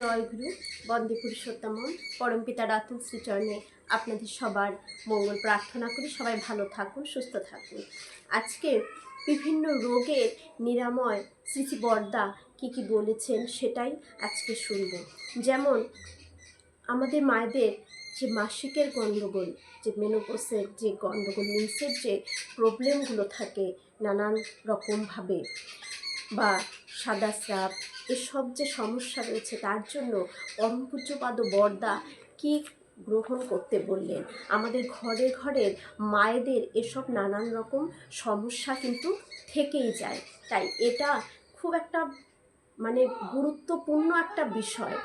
জয়গুরু, বন্দে পুরুষোত্তম পরমপিতা রাতুল শ্রীচরণে আপনাদের সবার মঙ্গল প্রার্থনা করি। সবাই ভালো থাকুন, সুস্থ থাকুন। আজকে বিভিন্ন রোগের নিরাময় শ্রীচি বর্দা কী কী বলেছেন সেটাই আজকে শুনব। যেমন আমাদের মায়েদের যে মাসিকের গণ্ডগোল যে মেনোপোসের যে গণ্ডগোল মিন্সের যে প্রবলেমগুলো থাকে নানান রকমভাবে বা সাদা স্রাব, এসব যে সমস্যা রয়েছে তার জন্য পরমপূজ্যপাদ বর্দা কি গ্রহণ করতে বললেন? আমাদের ঘরে ঘরের মায়েদের এসব নানান রকম সমস্যা কিন্তু থেকেই যায়। তাই এটা খুব একটা মানে গুরুত্বপূর্ণ একটা বিষয়।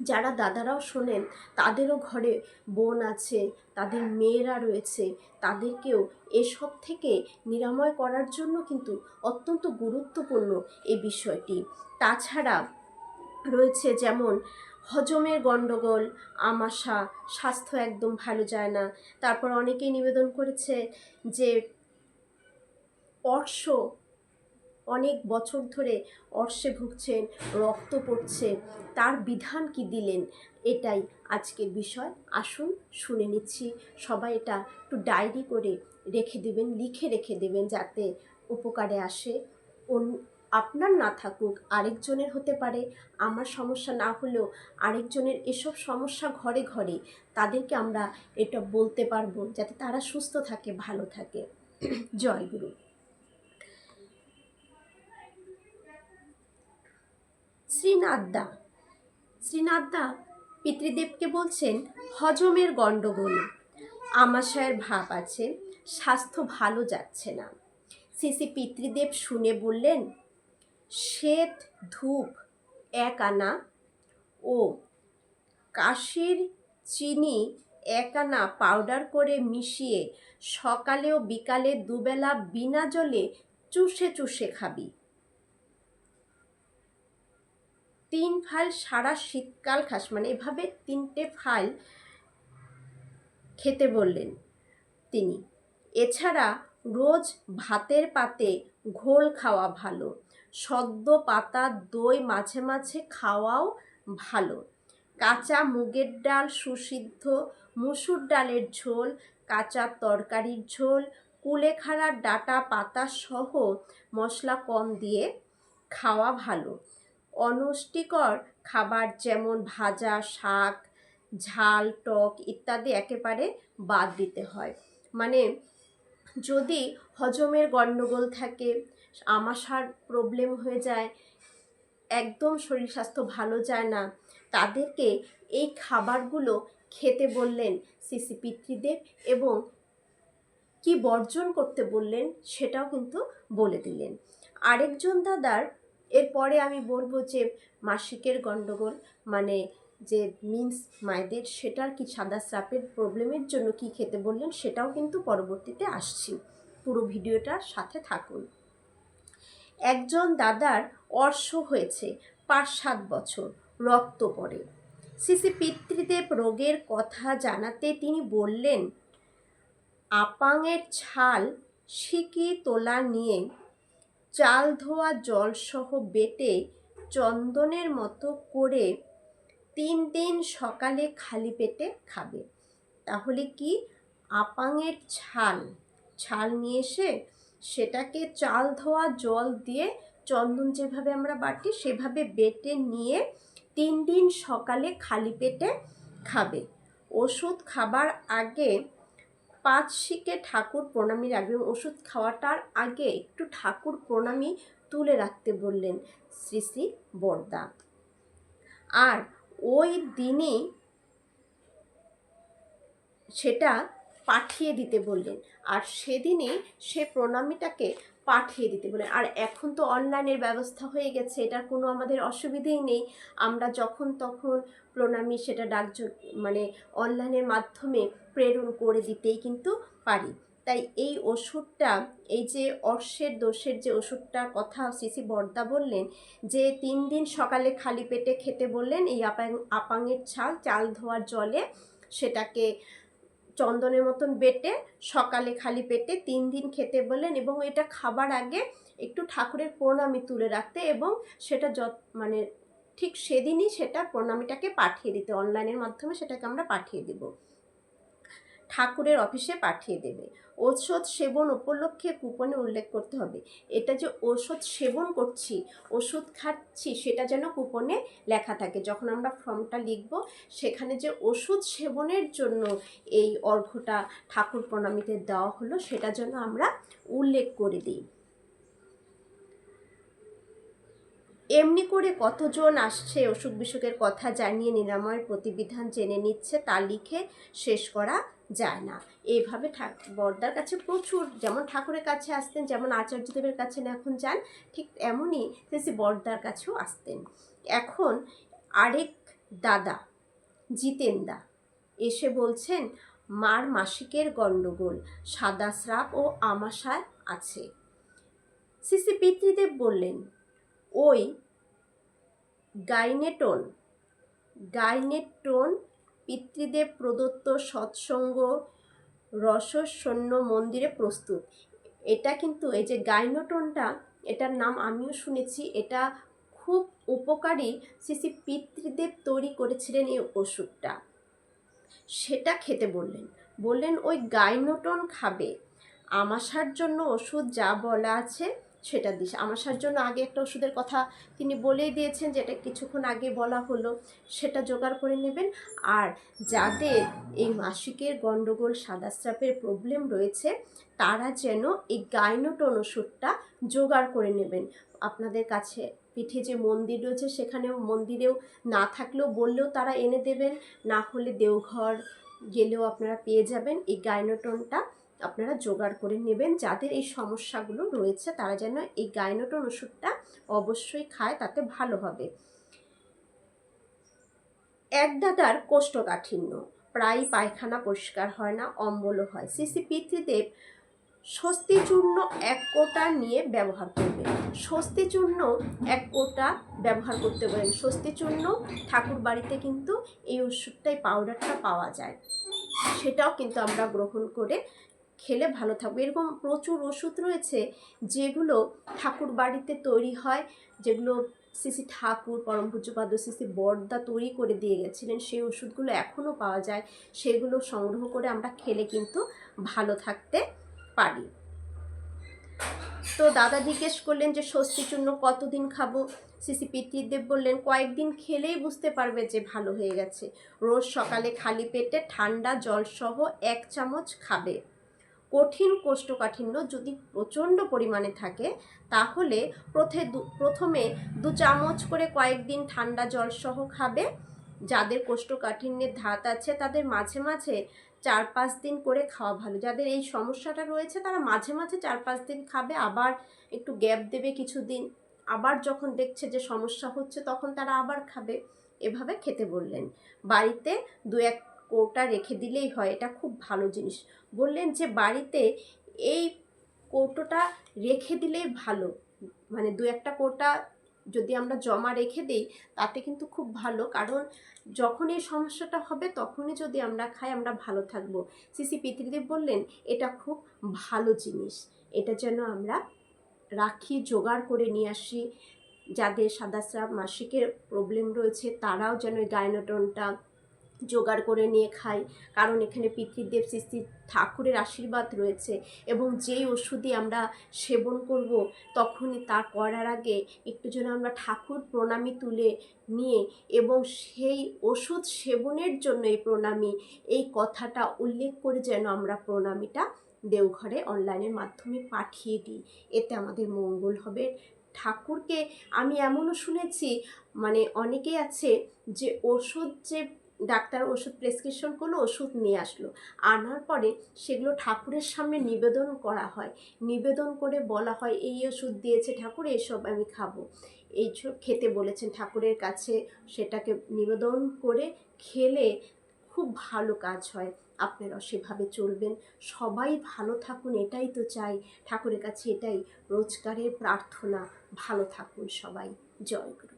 যারা দাদারাও শোনেন, তাদেরও ঘরে বোন আছে, তাদের মেয়েরা রয়েছে, তাদেরকেও এসব থেকে নিরাময় করার জন্য কিন্তু অত্যন্ত গুরুত্বপূর্ণ এই বিষয়টি। তাছাড়া রয়েছে যেমন হজমের গণ্ডগোল আমাশা, স্বাস্থ্য একদম ভালো যায় না, তারপর অনেকেই নিবেদন করেছে যে অর্শ অনেক বছর ধরে অর্শে ভুগছেন, রক্ত পড়ছে। তার বিধান কি দিলেন? এটাই আজকের বিষয়। আসুন শুনে নিচ্ছি। সবাই এটা একটু ডায়েরি করে রেখে দেবেন, লিখে রেখে দেবেন যাতে উপকারে আসে। আপনার না থাকুক, আরেকজনের হতে পারে। আমার সমস্যা না হলেও আরেকজনের এসব সমস্যা ঘরে ঘরে তাদেরকে আমরা এটা বলতে পারব যাতে তারা সুস্থ থাকে, ভালো থাকে। জয় গুরু। শ্রীনাথদা শ্রীনাথদা পিতৃদেবকে বলছেন, হজমের গণ্ডগোল। আমাশয়ের ভাব আছে, স্বাস্থ্য ভালো যাচ্ছে না। সিসি পিতৃদেব শুনে বললেন, শ্বেত ধূপ, এক আনা ও কাশির চিনি এক আনা পাউডার করে মিশিয়ে সকালে ও বিকালে দুবেলা বিনা জলে চুষে চুষে খাবি। তিন ফাইল সারা শীতকাল খাস মানে এভাবে তিনটে ফাইল খেতে বললেন তিনি। এছাড়া রোজ ভাতের পাতে ঘোল খাওয়া ভালো, সদ্য পাতা দই মাঝে মাঝে খাওয়াও ভালো, কাঁচা মুগের ডাল সুসিদ্ধ, মুসুর ডালের ঝোল, কাঁচা তরকারির ঝোল কুলেখাড়ার ডাটা পাতা সহ মশলা কম দিয়ে খাওয়া ভালো। অনষ্টিকর খাবার যেমন ভাজা, শাক, ঝাল, টক ইত্যাদি একেবারে বাদ দিতে হয়। মানে যদি হজমের গণ্ডগোল থাকে, আমাশার প্রবলেম হয়ে যায়, একদম শরীর স্বাস্থ্য ভালো যায় না, তাদেরকে এই খাবারগুলো খেতে বললেন সিসি পিতৃদেব এবং কি বর্জন করতে বললেন সেটাও কিন্তু বলে দিলেন। আরেকজন দাদার এরপরে আমি বলব যে মাসিকের গণ্ডগোল মানে যে মিন্স মায়েদের সেটার কি সাদা স্রাপের প্রবলেমের জন্য কি খেতে বললেন সেটাও কিন্তু পরবর্তীতে আসছি। পুরো ভিডিওটার সাথে থাকুন। একজন দাদার অর্শ হয়েছে পাঁচ সাত বছর, রক্ত পড়ে। সিসি পিতৃদেব রোগের কথা জানাতে তিনি বললেন, আপাঙের ছাল সিকি তোলা নিয়ে চাল ধোয়া জলসহ বেটে চন্দনের মতো করে তিন দিন সকালে খালি পেটে খাবে। তাহলে কি আপাঙের ছাল ছাল নিয়ে এসে সেটাকে চাল ধোয়া জল দিয়ে চন্দন যেভাবে আমরা বাটি সেভাবে বেটে নিয়ে তিন দিন সকালে খালি পেটে খাবে। ওষুধ খাবার আগে পাঁচ শিখে ঠাকুর প্রণামী রাখবেন। ওষুধ খাওয়াটার আগে একটু ঠাকুর প্রণামী তুলে রাখতে বললেন শ্রী শ্রী বরদা। আর ওই দিনে সেটা পাঠিয়ে দিতে বললেন। আর সেদিনে সে প্রণামীটাকে পাঠিয়ে দিতে বললেন আর এখন তো অনলাইনের ব্যবস্থা হয়ে গেছে, এটার কোনো আমাদের অসুবিধেই নেই। আমরা যখন তখন প্রণামী সেটা ডাক মানে অনলাইনের মাধ্যমে প্রেরণ করে দিতেই কিন্তু পারি। তাই এই ওষুধটা, এই যে অর্শের দোষের যে ওষুধটার কথা সিসি বর্দা বললেন, যে তিন দিন সকালে খালি পেটে খেতে বললেন, এই আপাং, আপাঙের ছাল, চাল ধোয়ার জলে সেটাকে চন্দনের মতন বেটে, সকালে খালি পেটে তিন দিন খেতে বললেন এবং এটা খাবার আগে একটু ঠাকুরের প্রণামী তুলে রাখতে এবং সেটা যত মানে ঠিক সেদিনই সেটা প্রণামীটাকে পাঠিয়ে দিতে, অনলাইনের মাধ্যমে সেটাকে আমরা পাঠিয়ে দেব। ঠাকুরের অফিসে পাঠিয়ে দেবে। ঔষধ সেবন উপলক্ষে কুপনে উল্লেখ করতে হবে। এটা যে ঔষধ সেবন করছি ওষুধ খাচ্ছি, সেটা যেন কুপনে লেখা থাকে। যখন আমরা ফর্মটা লিখব, সেখানে যে ওষুধ সেবনের জন্য এই অর্ঘটা ঠাকুর প্রণামীতে দেওয়া হলো, সেটা যেন আমরা উল্লেখ করে দিই। এমনি করে কতজন আসছে অসুখ বিসুখের কথা জানিয়ে নিরাময়ের প্রতিবিধান জেনে নিচ্ছে তা লিখে শেষ করা যায় না। এইভাবে বর্দার কাছে প্রচুর যেমন ঠাকুরের কাছে আসতেন, যেমন আচার্যদেবের কাছে এখন যান, ঠিক এমনই শ্রী বর্দার কাছেও আসতেন। এখন আরেক দাদা জিতেন দা এসে বলছেন, মার মাসিকের গণ্ডগোল, সাদা স্রাব ও আমাশায় আছে। সিসি পিতৃদেব বললেন, ওই গাইনেটন। গাইনেটন পিতৃদেব প্রদত্ত সৎসঙ্গ রসশূন্য মন্দিরে প্রস্তুত। এটা কিন্তু এই যে গাইনোটনটা, এটার নাম আমিও শুনেছি, এটা খুব উপকারী শ্রী শ্রী পিতৃদেব তৈরি করেছিলেন এই ওষুধটা। সেটা খেতে বললেন। বললেন, ওই গাইনোটন খাবে। আমাশার জন্য ওষুধ যা বলা আছে সেটা দিস। আমাশার জন্য আগে একটা ওষুধের কথা তিনি বলেই দিয়েছেন যেটা কিছুক্ষণ আগে বলা হলো। সেটা জোগাড় করে নেবেন। আর যাদের এই মাসিকের গণ্ডগোল সাদাস্রাপের প্রবলেম রয়েছে, তারা যেন এই গাইনোটন ওষুধটা জোগাড় করে নেবেন। আপনাদের কাছে পিঠে যে মন্দির রয়েছে, সেখানেও মন্দিরেও না থাকলেও বললেও তারা এনে দেবেন। না হলে দেওঘর গেলেও আপনারা পেয়ে যাবেন। এই গাইনোটনটা আপনারা জোগাড় করে নেবেন। যাদের এই সমস্যাগুলো রয়েছে, তারা যেন এই গাইনোটন ওষুধটা অবশ্যই খায়, তাতে ভালো হবে। এক দাদার কোষ্ঠকাঠিন্য। প্রায় পায়খানা পরিষ্কার হয় না, অম্বলও হয়। শ্রী পিতৃদেব স্বস্তি চূর্ণ এক কোটা নিয়ে ব্যবহার করবেন। স্বস্তি চূর্ণ এক কোটা ব্যবহার করতে পারেন স্বস্তি চূর্ণ ঠাকুর বাড়িতে কিন্তু এই ওষুধটাই, পাউডারটা পাওয়া যায়। সেটাও কিন্তু আমরা গ্রহণ করে খেলে ভালো থাকবে। এরকম প্রচুর ওষুধ রয়েছে যেগুলো ঠাকুর বাড়িতে তৈরি হয়, যেগুলো শ্রী শ্রী ঠাকুর, পরম পূজ্যপাদ শ্রী বর্দা তৈরি করে দিয়ে গেছিলেন। সেই ওষুধগুলো এখনও পাওয়া যায়। সেগুলো সংগ্রহ করে আমরা খেলে কিন্তু ভালো থাকতে পারি। তো দাদা জিজ্ঞেস করলেন যে ষষ্ঠী চূর্ণ কতদিন খাব? সিসি পিতৃদেব বললেন, কয়েকদিন খেলেই বুঝতে পারবে যে ভালো হয়ে গেছে। রোজ সকালে খালি পেটে ঠান্ডা জলসহ এক চামচ খাবে। কঠিন কোষ্ঠকাঠিন্য যদি প্রচণ্ড পরিমাণে থাকে, তাহলে প্রথমে দু চামচ করে কয়েকদিন ঠান্ডা জল সহ খাবে। যাদের কোষ্ঠকাঠিন্যের ধাত আছে, তাদের মাঝে মাঝে চার পাঁচ দিন করে খাওয়া ভালো। যাদের এই সমস্যাটা রয়েছে, তারা মাঝে মাঝে চার পাঁচ দিন খাবে, আবার একটু গ্যাপ দেবে কিছুদিন। আবার যখন দেখছে যে সমস্যা হচ্ছে, তখন তারা আবার খাবে। এভাবে খেতে বললেন। বাড়িতে দু এক কৌটা রেখে দিলেই হয়, এটা খুব ভালো জিনিস। বললেন যে বাড়িতে এই কৌটোটা রেখে দিলেই ভালো। মানে দু একটা কৌটা যদি আমরা জমা রেখে দিই, তাতে কিন্তু খুব ভালো। কারণ যখন এই সমস্যাটা হবে, তখনই যদি আমরা খাই, আমরা ভালো থাকব। সিসি পিতৃদেব বললেন, এটা খুব ভালো জিনিস। এটা যেন আমরা রাখি, জোগাড় করে নিয়ে আসি। যাদের সাদাস্রাব মাসিকের প্রবলেম রয়েছে, তারাও যেন এই গায়নোটনটা জোগাড় করে নিয়ে খাই কারণ এখানে পিতৃদেব শ্রী ঠাকুরের আশীর্বাদ রয়েছে এবং যেই ওষুধই আমরা সেবন করব, তখনই তা করার আগে একটু যেন আমরা ঠাকুর প্রণামী তুলে নিয়ে এবং সেই ওষুধ সেবনের জন্য এই প্রণামী, এই কথাটা উল্লেখ করে যেন আমরা প্রণামীটা দেওঘরে অনলাইনের মাধ্যমে পাঠিয়ে দিই। এতে আমাদের মঙ্গল হবে। ঠাকুরকে আমি এমনও শুনেছি মানে অনেকেই আছে যে ওষুধ যে ডাক্তার ওষুধ প্রেসক্রিপশন করল ওষুধ নিয়ে আসলো। আনার পরে সেগুলো ঠাকুরের সামনে নিবেদন করা হয়। নিবেদন করে বলা হয়, এই ওষুধ দিয়েছে ঠাকুর, এসব আমি খাব। এই খেতে বলেছেন ঠাকুরের কাছে। সেটাকে নিবেদন করে খেলে খুব ভালো কাজ হয়। আপনারা সেভাবে চলবেন। সবাই ভালো থাকুন, এটাই তো চাই। ঠাকুরের কাছে এটাই রোজগারের প্রার্থনা। ভালো থাকুন সবাই। জয় গুরু।